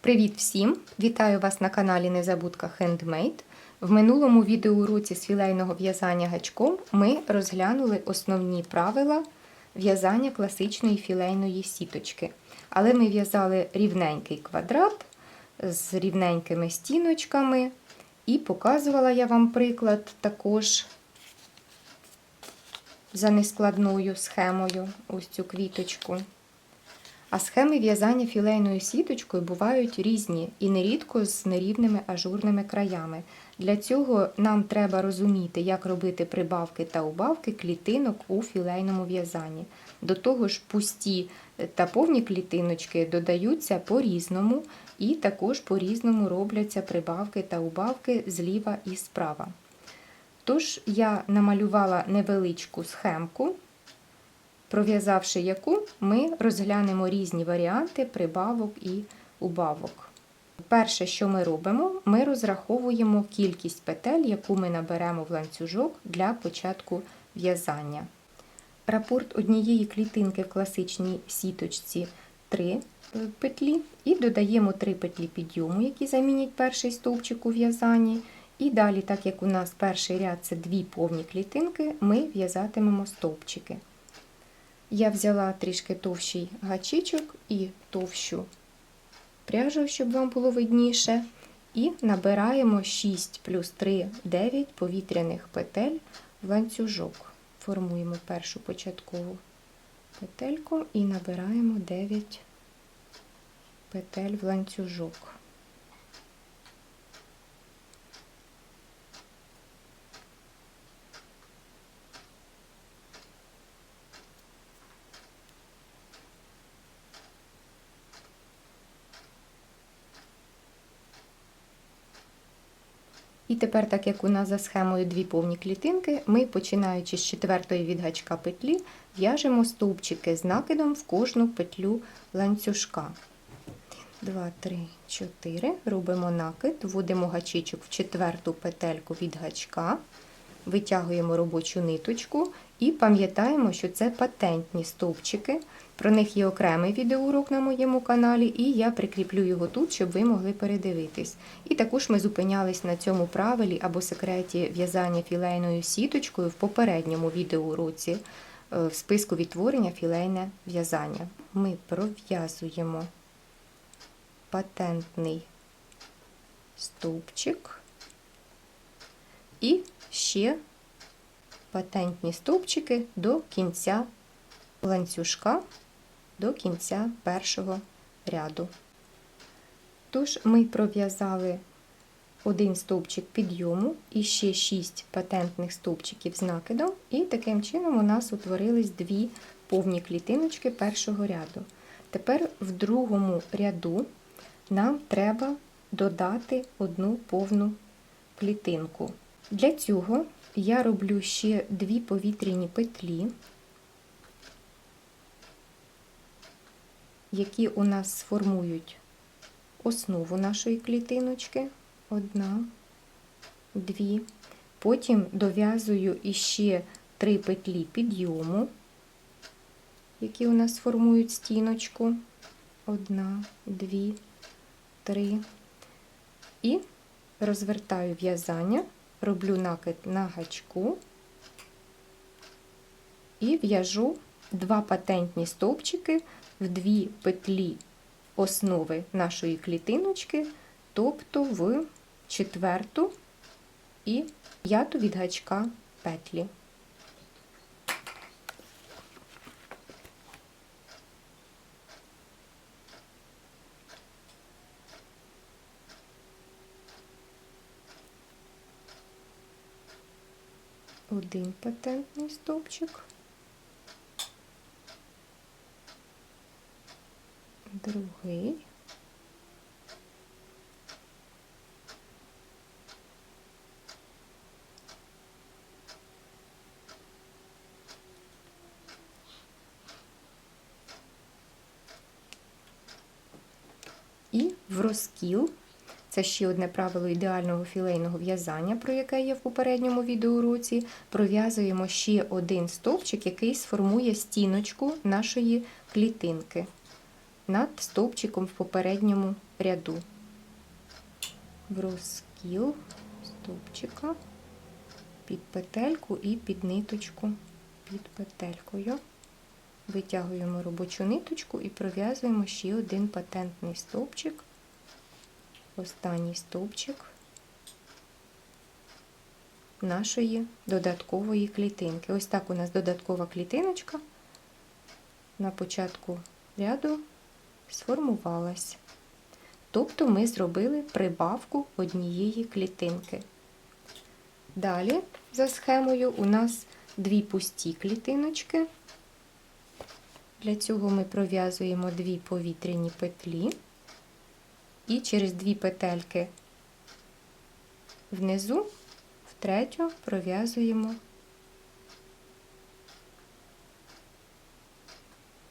Привіт всім! Вітаю вас на каналі Незабудка Handmade. В минулому відеоуроці з філейного в'язання гачком ми розглянули основні правила в'язання класичної філейної сіточки. Але ми в'язали рівненький квадрат з рівненькими стіночками, і показувала я вам приклад також за нескладною схемою ось цю квіточку. А схеми в'язання філейною сіточкою бувають різні і нерідко з нерівними ажурними краями. Для цього нам треба розуміти, як робити прибавки та убавки клітинок у філейному в'язанні. До того ж, пусті та повні клітиночки додаються по-різному, і також по-різному робляться прибавки та убавки зліва і справа. Тож я намалювала невеличку схемку, пров'язавши яку, ми розглянемо різні варіанти прибавок і убавок. Перше, що ми робимо, ми розраховуємо кількість петель, яку ми наберемо в ланцюжок для початку в'язання. Рапорт однієї клітинки в класичній сіточці 3 петлі, і додаємо 3 петлі підйому, які замінять перший стовпчик у в'язанні. І далі, так як у нас перший ряд це дві повні клітинки, ми в'язатимемо стовпчики. Я взяла трішки товщий гачичок і товщу пряжу, щоб вам було видніше. І набираємо 6 плюс 3 9 повітряних петель в ланцюжок. Формуємо першу початкову петельку і набираємо 9 петель в ланцюжок. Тепер, так як у нас за схемою дві повні клітинки, ми, починаючи з четвертої від гачка петлі, в'яжемо стовпчики з накидом в кожну петлю ланцюжка. 2, 3, 4. Робимо накид, вводимо гачичок в четверту петельку від гачка, витягуємо робочу ниточку і пам'ятаємо, що це патентні стовпчики. Про них є окремий відеоурок на моєму каналі, і я прикріплю його тут, щоб ви могли передивитись. І також ми зупинялись на цьому правилі або секреті в'язання філейною сіточкою в попередньому відеоуроці в списку відтворення філейне в'язання. Ми пров'язуємо патентний стовпчик і ще патентні стовпчики до кінця ланцюжка до кінця першого ряду. Тож ми пров'язали один стовпчик підйому і ще 6 патентних стовпчиків з накидом, і таким чином у нас утворились дві повні клітиночки першого ряду. Тепер в другому ряду нам треба додати одну повну клітинку. Для цього я роблю ще дві повітряні петлі. які у нас сформують основу нашої клітиночки. Одна, дві. Потім дов'язую іще три петлі підйому, які у нас формують стіночку. Одна, дві, три. І розвертаю в'язання, роблю накид на гачку і в'яжу два патентні стовпчики в дві петлі основи нашої клітиночки, тобто в четверту і п'яту від гачка петлі. Один патентний стовпчик. другий. І в розкіл, це ще одне правило ідеального філейного в'язання, про яке є в попередньому відеоуроці, пров'язуємо ще один стовпчик, який сформує стіночку нашої клітинки. над стовпчиком в попередньому ряду. В розкіл стовпчика під петельку і під ниточку під петелькою. Витягуємо робочу ниточку і пров'язуємо ще один патентний стовпчик, останній стовпчик нашої додаткової клітинки. Ось так у нас додаткова клітиночка на початку ряду сформувалась. Тобто ми зробили прибавку однієї клітинки. Далі, за схемою, у нас дві пусті клітиночки. Для цього ми пров'язуємо дві повітряні петлі і через дві петельки внизу, в третю пров'язуємо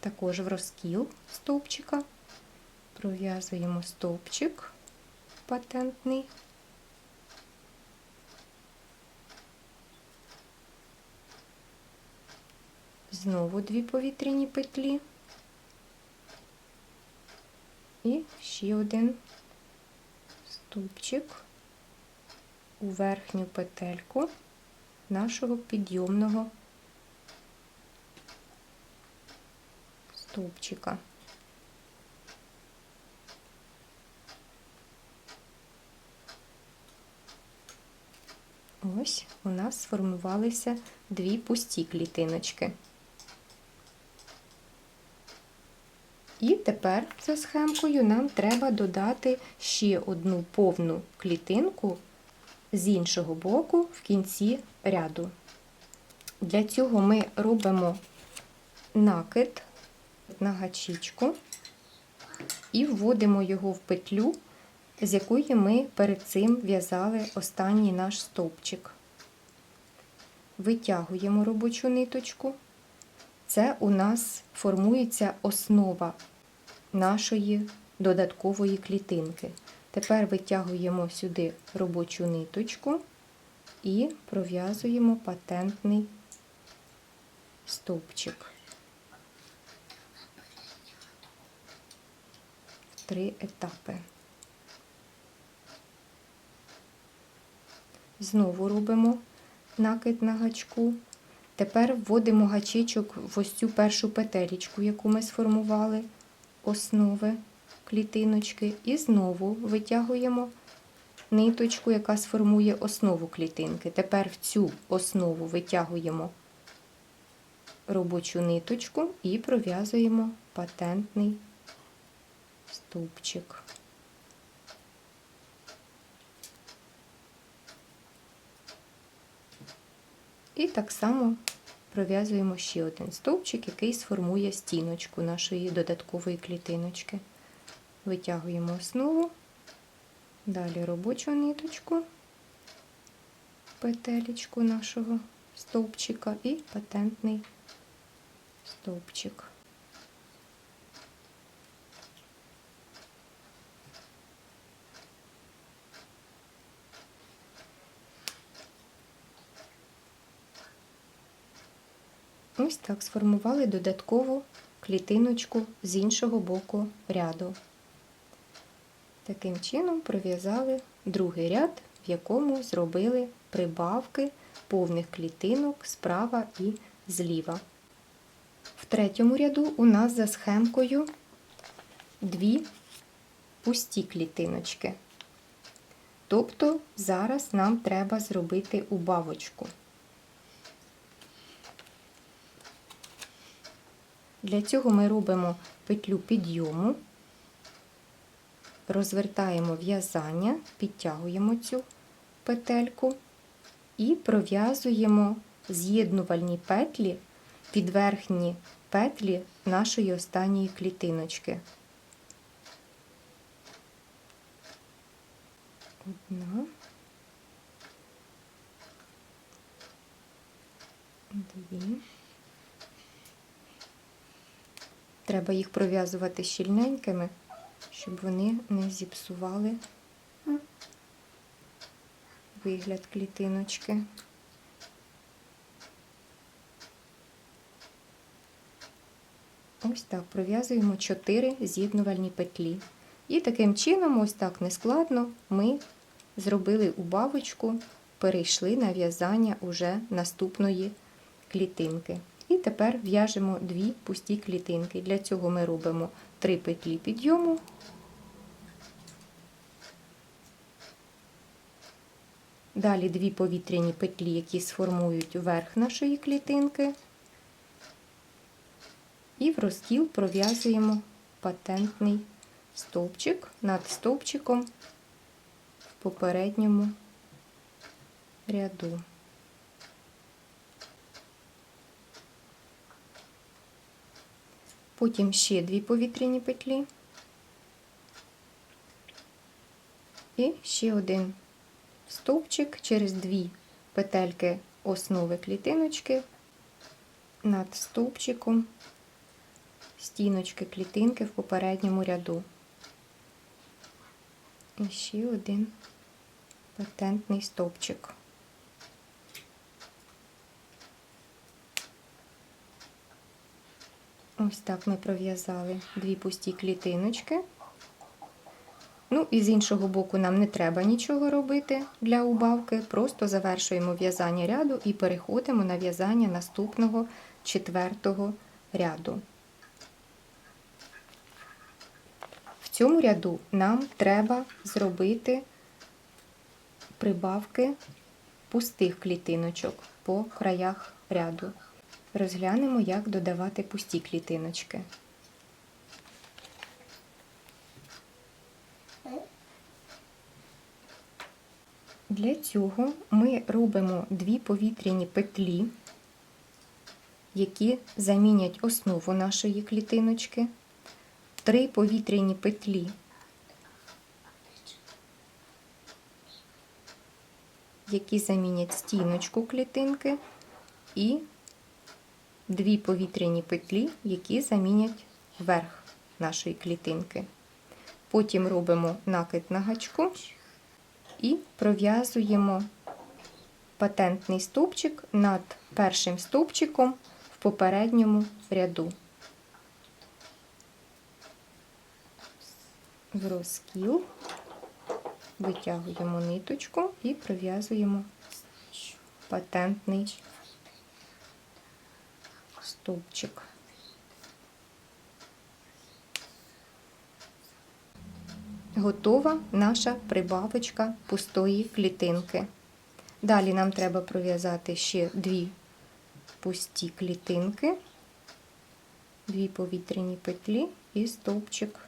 також в розкіл стовпчика, пров'язуємо стовпчик патентний. Знову дві повітряні петлі. І ще один стовпчик у верхню петельку нашого підйомного стовпчика. Ось у нас сформувалися дві пусті клітиночки. І тепер за схемкою нам треба додати ще одну повну клітинку з іншого боку в кінці ряду. Для цього ми робимо накид на гачічку і вводимо його в петлю, з якої ми перед цим в'язали останній наш стовпчик. Витягуємо робочу ниточку. Це у нас формується основа нашої додаткової клітинки. Тепер витягуємо сюди робочу ниточку і пров'язуємо патентний стовпчик. В три етапи. Знову робимо накид на гачку. Тепер вводимо гачечок в ось цю першу петелечку, яку ми сформували основи клітиночки, і знову витягуємо ниточку, яка сформує основу клітинки. Тепер в цю основу витягуємо робочу ниточку і пров'язуємо патентний стовпчик. І так само пров'язуємо ще один стовпчик, який сформує стіночку нашої додаткової клітиночки. Витягуємо основу, далі робочу ниточку, петелечку нашого стовпчика і патентний стовпчик. Ось так сформували додаткову клітиночку з іншого боку ряду. Таким чином пров'язали другий ряд, в якому зробили прибавки повних клітинок справа і зліва. В третьому ряду у нас за схемкою дві пусті клітиночки. Тобто зараз нам треба зробити убавочку. Для цього ми робимо петлю підйому, розвертаємо в'язання, підтягуємо цю петельку і пров'язуємо з'єднувальні петлі під верхні петлі нашої останньої клітиночки. Одна, дві. Треба їх пров'язувати щільненькими, щоб вони не зіпсували вигляд клітиночки. Ось так пров'язуємо 4 з'єднувальні петлі. І таким чином, ось так нескладно, ми зробили убавочку, перейшли на в'язання уже наступної клітинки. І тепер в'яжемо дві пусті клітинки. Для цього ми робимо 3 петлі підйому. Далі дві повітряні петлі, які сформують верх нашої клітинки. І в розкіл пров'язуємо патентний стовпчик над стовпчиком в попередньому ряду. Потім ще дві повітряні петлі і ще один стовпчик через дві петельки основи клітиночки над стовпчиком стіночки клітинки в попередньому ряду. І ще один патентний стовпчик. Ось так ми пров'язали дві пусті клітиночки. Ну, і з іншого боку, нам не треба нічого робити для убавки, просто завершуємо в'язання ряду і переходимо на в'язання наступного четвертого ряду. В цьому ряду нам треба зробити прибавки пустих клітиночок по краях ряду. Розглянемо, як додавати пусті клітиночки. Для цього ми робимо дві повітряні петлі, які замінять основу нашої клітиночки, три повітряні петлі, які замінять стіночку клітинки, і дві повітряні петлі, які замінять верх нашої клітинки. Потім робимо накид на гачку і пров'язуємо патентний стовпчик над першим стовпчиком в попередньому ряду. В розкіл витягуємо ниточку і пров'язуємо патентний стовпчик. Готова наша прибавочка пустої клітинки. Далі нам треба пров'язати ще дві пусті клітинки, дві повітряні петлі і стовпчик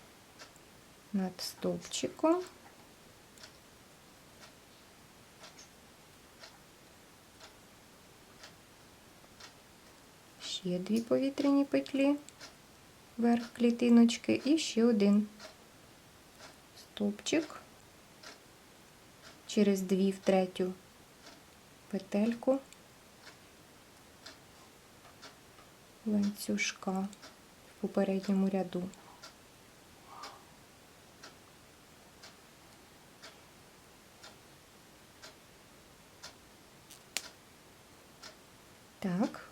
над стовпчиком. Ще дві повітряні петлі, верх клітиночки і ще один стовпчик через дві в третю петельку ланцюжка в попередньому ряду. Так,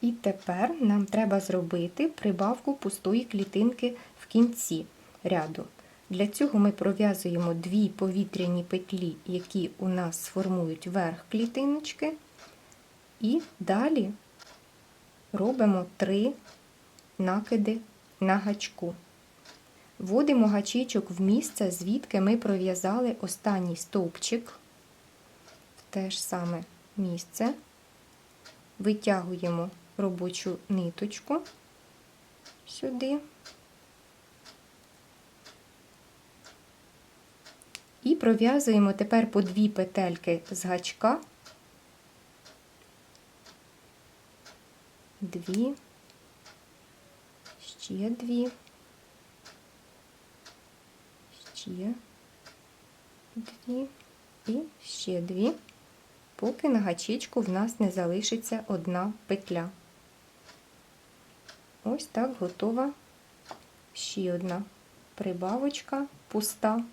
і тепер нам треба зробити прибавку пустої клітинки в кінці ряду. Для цього ми пров'язуємо дві повітряні петлі, які у нас сформують верх клітиночки, і далі робимо три накиди на гачку. Вводимо гачечок в місце, звідки ми пров'язали останній стовпчик в те ж саме місце, витягуємо робочу ниточку сюди. І пров'язуємо тепер по дві петельки з гачка, дві, ще дві, ще дві. І ще дві, поки на гачечку в нас не залишиться одна петля. Ось так готова ще одна прибавочка пуста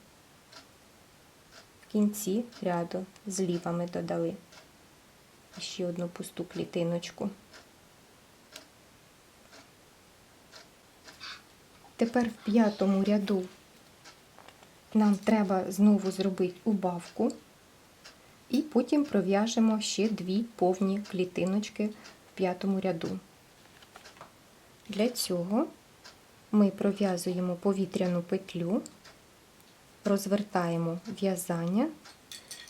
в кінці ряду зліва ми додали ще одну пусту клітиночку. Тепер в п'ятому ряду нам треба знову зробити убавку. І потім пров'яжемо ще дві повні клітиночки в п'ятому ряду. Для цього ми пров'язуємо повітряну петлю, розвертаємо в'язання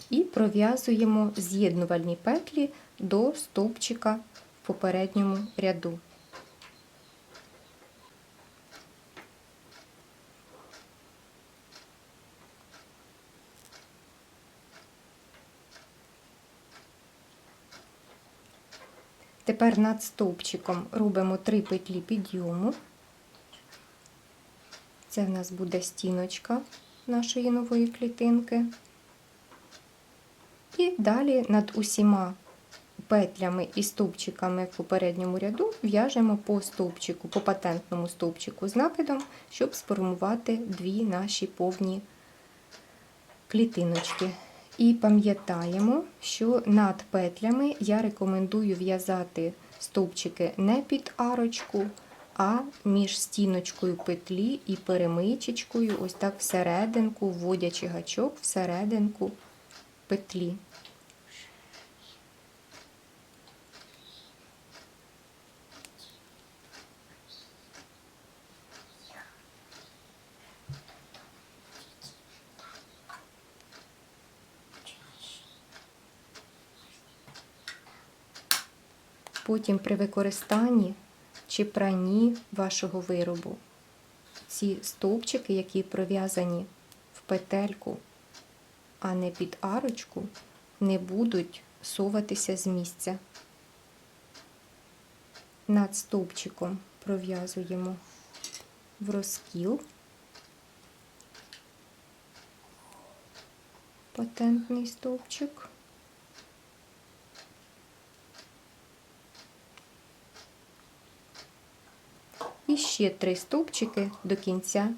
і пров'язуємо з'єднувальні петлі до стовпчика в попередньому ряду. Тепер над стовпчиком робимо 3 петлі підйому. Це в нас буде стіночка нашої нової клітинки. І далі над усіма петлями і стовпчиками в попередньому ряду в'яжемо по стовпчику, по патентному стовпчику з накидом, щоб сформувати дві наші повні клітиночки. І пам'ятаємо, що над петлями я рекомендую в'язати стовпчики не під арочку, а між стіночкою петлі і перемичечкою, ось так всерединку, вводячи гачок всерединку петлі. Потім при використанні чи пранні вашого виробу ці стовпчики, які пров'язані в петельку, а не під арочку, не будуть соватися з місця. Над стовпчиком пров'язуємо в розкіл патентний стовпчик. І ще три стовпчики до кінця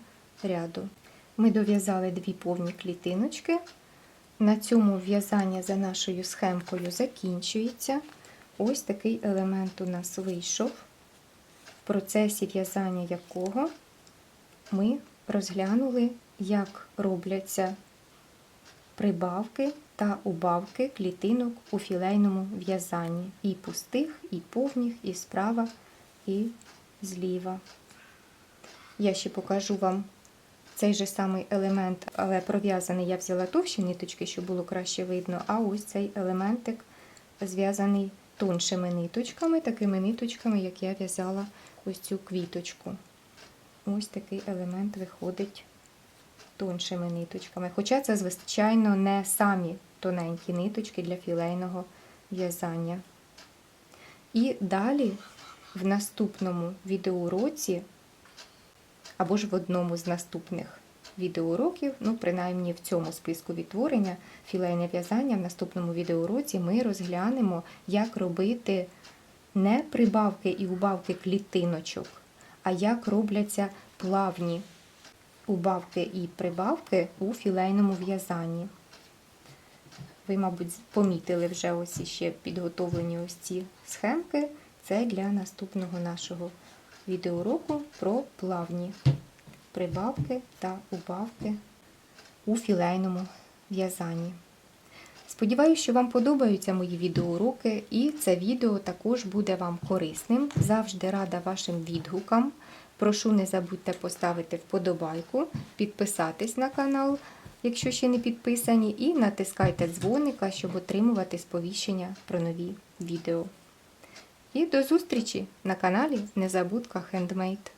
ряду. Ми дов'язали дві повні клітиночки. На цьому в'язання за нашою схемкою закінчується. Ось такий елемент у нас вийшов, в процесі в'язання якого ми розглянули, як робляться прибавки та убавки клітинок у філейному в'язанні. І пустих, і повних, і справа, і зліва. Я ще покажу вам цей же самий елемент, але пров'язаний я взяла товщі ниточки, щоб було краще видно. А ось цей елементик зв'язаний тоншими ниточками, такими ниточками, як я в'язала ось цю квіточку. Ось такий елемент виходить тоншими ниточками. Хоча це, звичайно, не самі тоненькі ниточки для філейного в'язання. І далі в наступному відеоуроці, або ж в одному з наступних відеоуроків, ну, принаймні в цьому списку відтворення філейне в'язання, в наступному відеоуроці ми розглянемо, як робити не прибавки і убавки клітиночок, а як робляться плавні убавки і прибавки у філейному в'язанні. Ви, мабуть, помітили вже ось іще підготовлені ось ці схемки. Це для наступного нашого відеоуроку про плавні прибавки та убавки у філейному в'язанні. Сподіваюся, що вам подобаються мої відеоуроки, і це відео також буде вам корисним. Завжди рада вашим відгукам. Прошу не забудьте поставити вподобайку, підписатись на канал, якщо ще не підписані, і натискайте дзвоника, щоб отримувати сповіщення про нові відео. І до зустрічі на каналі Незабудка Хендмейд.